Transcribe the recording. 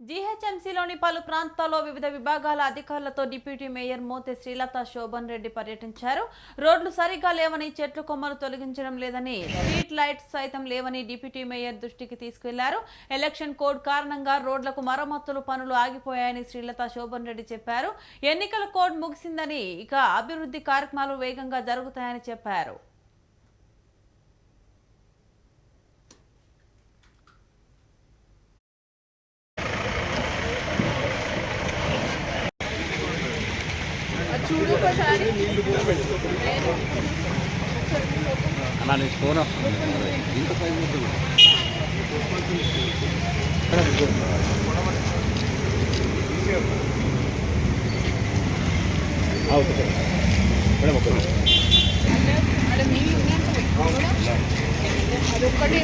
జీహెచ్ఎంసీలోని పలు ప్రాంతాల్లో వివిధ విభాగాల అధికారులతో డిప్యూటీ మేయర్ మోతి శ్రీలత శోభన్ రెడ్డి పర్యటించారు. రోడ్లు సరిగ్గా లేవని చెట్లు కొమ్మలు తొలగించడం లేదని స్ట్రీట్ లైట్స్ సైతం లేవని డిప్యూటీ మేయర్ దృష్టికి తీసుకెళ్ళారు. ఎలక్షన్ కోడ్ కారణంగా రోడ్లకు మరమ్మతులు పనులు ఆగిపోయాయని శ్రీలత శోభన్ రెడ్డి చెప్పారు. ఎన్నికల కోడ్ ముగిసిందని ఇక అభివృద్ధి కార్యక్రమాలు వేగంగా జరుగుతాయని చెప్పారు. చూడు ఒకసారి అలా నీకు ఫోన్ వస్తుంది ఇంత పై ఓకే మేడం ఒక్క అదొక్కటే